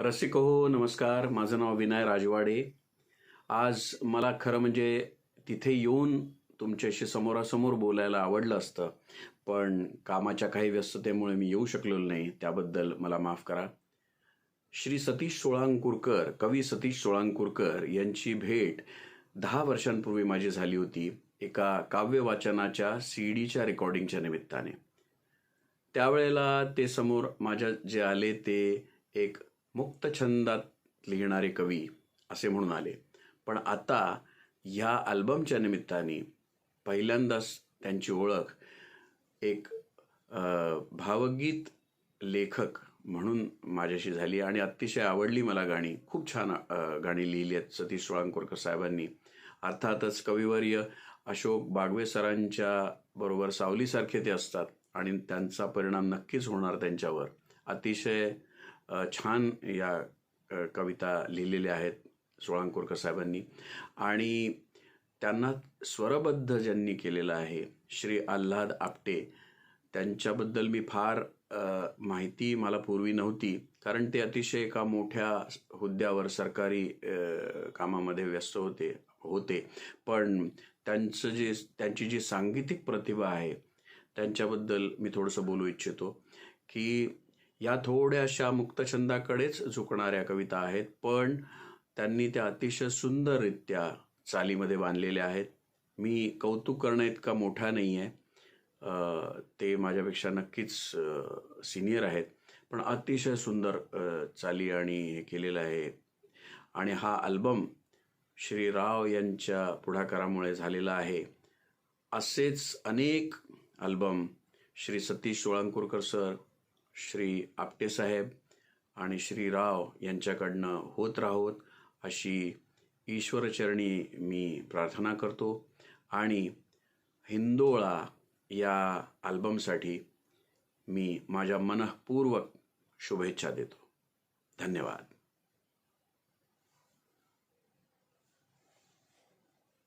रसिक हो नमस्कार. माझं नाव विनय राजवाडे. आज मला खरं म्हणजे तिथे येऊन तुमच्याशी समोरासमोर बोलायला आवडलं असतं पण कामाच्या काही व्यस्ततेमुळे मी येऊ शकलेलो नाही त्याबद्दल मला माफ करा. श्री सतीश सोळांकुरकर कवी सतीश सोळांकुरकर यांची भेट दहा वर्षांपूर्वी माझी झाली होती एका काव्य वाचनाच्या सी डीच्या रेकॉर्डिंगच्या निमित्ताने. त्यावेळेला ते समोर माझ्या जे आले ते एक मुक्त छंदात लिहिणारे कवी असे म्हणून आले. पण आता ह्या अल्बमच्या निमित्ताने पहिल्यांदाच त्यांची ओळख एक भावगीत लेखक म्हणून माझ्याशी झाली आणि अतिशय आवडली मला गाणी. खूप छान गाणी लिहिली आहेत सतीश सोळांकोरकर साहेबांनी. अर्थातच कविवर्य अशोक बागवे सरांच्या बरोबर सावलीसारखे ते असतात आणि त्यांचा परिणाम नक्कीच होणार त्यांच्यावर. अतिशय छान या कविता लिहिलेल्या आहेत सोळांकोरकर साहेबांनी. आणि त्यांना स्वरबद्ध ज्यांनी केलेलं आहे श्री आल्हाद आपटे त्यांच्याबद्दल मी फार माहिती मला पूर्वी नव्हती. कारण ते अतिशय एका मोठ्या हुद्द्यावर सरकारी कामामध्ये व्यस्त होते होते. पण त्यांचं जे त्यांची जी सांगीतिक प्रतिभा आहे त्यांच्याबद्दल मी थोडंसं बोलू इच्छितो की या थोड्याशा मुक्तछंदाकडेच झुकणाऱ्या कविता आहेत पण त्यांनी त्या अतिशय सुंदररित्या चालीमध्ये बांधलेल्या आहेत. मी कौतुक करणं इतका मोठा नाही आहे ते माझ्यापेक्षा नक्कीच सिनियर आहेत. पण अतिशय सुंदर चाली आणि हे केलेलं आहे. आणि हा अल्बम श्री राव यांच्या पुढाकारामुळे झालेला आहे. असेच अनेक अल्बम श्री सतीश सोळंकूरकर सर श्री आपटेसाहेब आणि श्री राव यांच्याकडनं होत राहोत अशी ईश्वरचरणी मी प्रार्थना करतो. आणि हिंदोळा या अल्बमसाठी मी माझ्या मनःपूर्वक शुभेच्छा देतो. धन्यवाद.